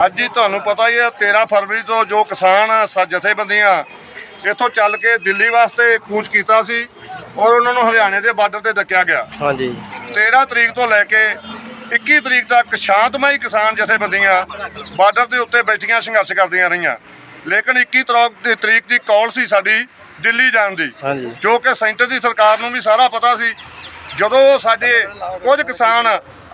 ਅੱਜ ਹੀ ਤੁਹਾਨੂੰ ਪਤਾ ਹੀ ਹੈ 13 ਫਰਵਰੀ ਤੋਂ ਜੋ ਕਿਸਾਨ ਜਥੇਬੰਦੀਆਂ ਇੱਥੋਂ ਚੱਲ ਕੇ ਦਿੱਲੀ ਵਾਸਤੇ ਕੂਚ ਕੀਤਾ ਸੀ ਔਰ ਉਹਨਾਂ ਨੂੰ ਹਰਿਆਣੇ ਦੇ ਬਾਰਡਰ ਤੇ ਡੱਕਿਆ ਗਿਆ। ਹਾਂਜੀ। 13 ਤਰੀਕ ਤੋਂ ਲੈ ਕੇ 21 ਤਰੀਕ ਤੱਕ ਸ਼ਾਂਤਮਈ ਕਿਸਾਨ ਜਥੇਬੰਦੀਆਂ ਬਾਰਡਰ ਦੇ ਉੱਤੇ ਬੈਠੀਆਂ ਸੰਘਰਸ਼ ਕਰਦੀਆਂ ਰਹੀਆਂ। ਲੇਕਿਨ 21 ਤਰੀਕ ਦੀ ਤਰੀਕ ਦੀ ਕਾਲ ਸੀ ਸਾਡੀ ਦਿੱਲੀ ਜਾਣ ਦੀ ਹਾਂਜੀ। ਜੋ ਕਿ ਸੈਂਟਰ ਦੀ ਸਰਕਾਰ ਨੂੰ ਵੀ ਸਾਰਾ ਪਤਾ ਸੀ। ਜਦੋਂ ਸਾਡੇ ਕੁਝ ਕਿਸਾਨ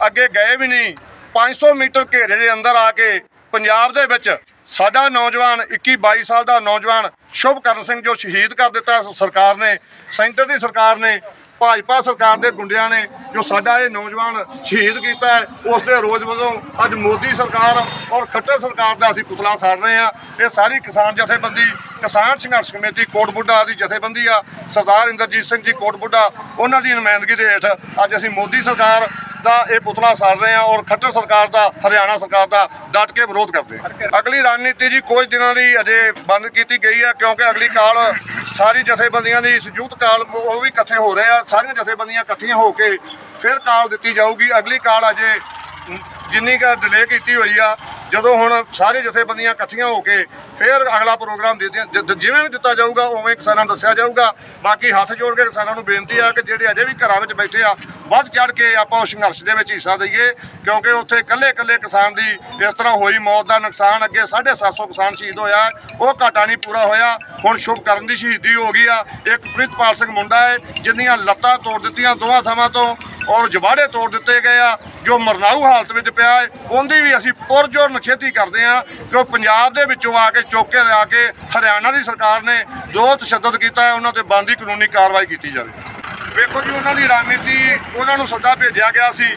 ਅੱਗੇ ਗਏ ਵੀ ਨਹੀਂ 500 ਮੀਟਰ ਘੇਰੇ ਦੇ ਅੰਦਰ ਆ ਕੇ ਪੰਜਾਬ ਦੇ ਵਿੱਚ ਸਾਡਾ ਨੌਜਵਾਨ 21 22 ਸਾਲ ਦਾ ਨੌਜਵਾਨ ਸ਼ੁਭਕਰਨ ਸਿੰਘ ਜੋ ਸ਼ਹੀਦ ਕਰ ਦਿੱਤਾ ਸਰਕਾਰ ਨੇ, ਸੈਂਟਰ ਦੀ ਸਰਕਾਰ ਨੇ, ਭਾਜਪਾ ਸਰਕਾਰ ਦੇ ਗੁੰਡਿਆਂ ਨੇ ਜੋ ਸਾਡਾ ਇਹ ਨੌਜਵਾਨ ਸ਼ਹੀਦ ਕੀਤਾ ਹੈ, ਉਸ ਦੇ ਰੋਜ਼ ਵਜੋਂ ਅੱਜ ਮੋਦੀ ਸਰਕਾਰ ਔਰ ਖੱਟਰ ਸਰਕਾਰ ਦਾ ਅਸੀਂ ਪੁਤਲਾ ਸਾੜ ਰਹੇ ਹਾਂ। ਇਹ ਸਾਰੀ ਕਿਸਾਨ ਜਥੇਬੰਦੀ, ਕਿਸਾਨ ਸੰਘਰਸ਼ ਕਮੇਟੀ, ਕੋਟਬੁੱਢਾ ਦੀ ਜਥੇਬੰਦੀ ਆ। ਸਰਦਾਰ ਇੰਦਰਜੀਤ ਸਿੰਘ ਜੀ ਕੋਟਬੁੱਢਾ, ਉਹਨਾਂ ਦੀ ਨੁਮਾਇੰਦਗੀ ਦੇ ਹੇਠ ਅੱਜ ਅਸੀਂ ਮੋਦੀ ਸਰਕਾਰ ਦਾ ਇਹ ਪੁਤਲਾ ਸਾੜ ਰਹੇ ਹਾਂ ਔਰ ਖੱਟਰ ਸਰਕਾਰ ਦਾ, ਹਰਿਆਣਾ ਸਰਕਾਰ ਦਾ ਡਟ ਕੇ ਵਿਰੋਧ ਕਰਦੇ ਅਗਲੀ ਰਣਨੀਤੀ ਜੀ, ਕੁਝ ਦਿਨਾਂ ਲਈ ਅਜੇ ਬੰਦ ਕੀਤੀ ਗਈ ਹੈ ਕਿਉਂਕਿ ਅਗਲੀ ਕਾਲ ਸਾਰੀ ਜਥੇਬੰਦੀਆਂ ਦੀ, ਸੰਯੁਕਤ ਕਾਲ ਉਹ ਵੀ ਇਕੱਠੇ ਹੋ ਰਹੇ ਆ, ਸਾਰੀਆਂ ਜਥੇਬੰਦੀਆਂ ਇਕੱਠੀਆਂ ਹੋ ਕੇ ਫਿਰ ਕਾਲ ਦਿੱਤੀ ਜਾਊਗੀ। ਅਗਲੀ ਕਾਲ ਅਜੇ ਜਿੰਨੀ ਕੁ ਡਿਲੇ ਕੀਤੀ ਹੋਈ ਆ ਜਦੋਂ ਹੁਣ ਸਾਰੇ ਜਥੇਬੰਦੀਆਂ ਇਕੱਠੀਆਂ ਹੋ ਕੇ ਫਿਰ ਅਗਲਾ ਪ੍ਰੋਗਰਾਮ ਦੇ ਦਿਆਂ- ਜਿਵੇਂ ਵੀ ਦਿੱਤਾ ਜਾਊਗਾ, ਉਵੇਂ ਕਿਸਾਨਾਂ ਨੂੰ ਦੱਸਿਆ ਜਾਊਗਾ। ਬਾਕੀ ਹੱਥ ਜੋੜ ਕੇ ਕਿਸਾਨਾਂ ਨੂੰ ਬੇਨਤੀ ਆ ਕਿ ਜਿਹੜੇ ਅਜੇ ਵੀ ਘਰਾਂ ਵਿੱਚ ਬੈਠੇ ਆ, ਵੱਧ ਚੜ ਕੇ ਆਪਾਂ ਉਸ ਸੰਘਰਸ਼ ਦੇ ਵਿੱਚ ਹਿੱਸਾ ਦਈਏ, ਕਿਉਂਕਿ ਉੱਥੇ ਇਕੱਲੇ ਇਕੱਲੇ ਕਿਸਾਨ ਦੀ ਇਸ ਤਰ੍ਹਾਂ ਹੋਈ ਮੌਤ ਦਾ ਨੁਕਸਾਨ। ਅੱਗੇ 750 ਕਿਸਾਨ ਸ਼ਹੀਦ ਹੋਇਆ। ਉਹ ਘਾਟਾ ਨਹੀਂ ਪੂਰਾ ਹੋਇਆ। ਹੁਣ ਸ਼ੁਭਕਰਨ ਦੀ ਸ਼ਹੀਦੀ ਹੋ ਗਈ ਆ। ਇੱਕ ਪ੍ਰਿਤਪਾਲ ਸਿੰਘ ਮੁੰਡਾ ਹੈ ਜਿਹਦੀਆਂ ਲੱਤਾਂ ਤੋੜ ਦਿੱਤੀਆਂ ਦੋਵਾਂ ਥਾਵਾਂ ਤੋਂ ਔਰ ਜਵਾੜੇ ਤੋੜ ਦਿੱਤੇ ਗਏ ਆ। ਜੋ ਮਰਨਾਊ ਹਾਲਤ ਵਿੱਚ ਪਿਆ ਹੈ, ਉਹਦੀ ਵੀ ਅਸੀਂ ਪੁਰਜੋਰ ਨਖੇਤੀ ਕਰਦੇ ਹਾਂ ਕਿ ਉਹ ਪੰਜਾਬ ਦੇ ਵਿੱਚੋਂ ਆ ਕੇ ਚੌਕੇ ਲਿਆ ਕੇ ਹਰਿਆਣਾ ਦੀ ਸਰਕਾਰ ਨੇ ਜੋ ਤਸ਼ੱਦਦ ਕੀਤਾ ਹੈ, ਉਹਨਾਂ ਤੇ ਬੰਦੀ ਕਾਨੂੰਨੀ ਕਾਰਵਾਈ ਕੀਤੀ ਜਾਵੇ। ਵੇਖੋ ਜੀ, ਉਹਨਾਂ ਦੀ ਰਣਨੀਤੀ ਉਹਨਾਂ ਨੂੰ ਸੱਦਾ ਭੇਜਿਆ ਗਿਆ ਸੀ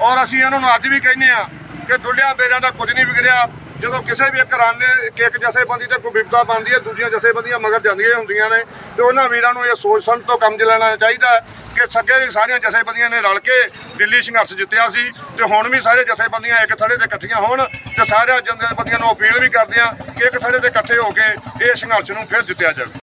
ਔਰ ਅਸੀਂ ਉਹਨਾਂ ਨੂੰ ਅੱਜ ਵੀ ਕਹਿੰਦੇ ਆ ਕਿ ਦੁੱਲਿਆ ਬੇਰਾਂ ਦਾ ਕੁਝ ਨਹੀਂ ਵਿਗੜਿਆ। ਜਦੋਂ ਕਿਸੇ ਵੀ ਇੱਕ ਰਾਨੇ ਇੱਕ ਜਥੇਬੰਦੀ ਤੇ ਕੋਈ ਵਿਪਤਾ ਬਣਦੀ ਹੈ, ਦੂਜੀਆਂ ਜਥੇਬੰਦੀਆਂ ਮਗਰ ਜਾਂਦੀਆਂ ਹੁੰਦੀਆਂ ਨੇ, ਤੇ ਉਹਨਾਂ ਵੀਰਾਂ ਨੂੰ ਇਹ ਸੋਚ ਸਮਝ ਤੋਂ ਕੰਮ ਲੈਣਾ ਚਾਹੀਦਾ ਕਿ ਸੱਗੇ ਵੀ ਸਾਰੀਆਂ ਜਥੇਬੰਦੀਆਂ ਨੇ ਰਲ ਕੇ ਦਿੱਲੀ ਸੰਘਰਸ਼ ਜਿੱਤਿਆ ਸੀ ਤੇ ਹੁਣ ਵੀ ਸਾਰੇ ਜਥੇਬੰਦੀਆਂ ਇੱਕ ਥੜੇ ਤੇ ਇਕੱਠੀਆਂ ਹੋਣ ਤੇ ਸਾਰਿਆਂ ਜਥੇਬੰਦੀਆਂ ਨੂੰ ਅਪੀਲ ਵੀ ਕਰਦੇ ਆ ਕਿ ਇੱਕ ਥੜੇ ਤੇ ਇਕੱਠੇ ਹੋ ਕੇ ਇਹ ਸੰਘਰਸ਼ ਨੂੰ ਫਿਰ ਜਿੱਤਿਆ ਜਾਵੇ।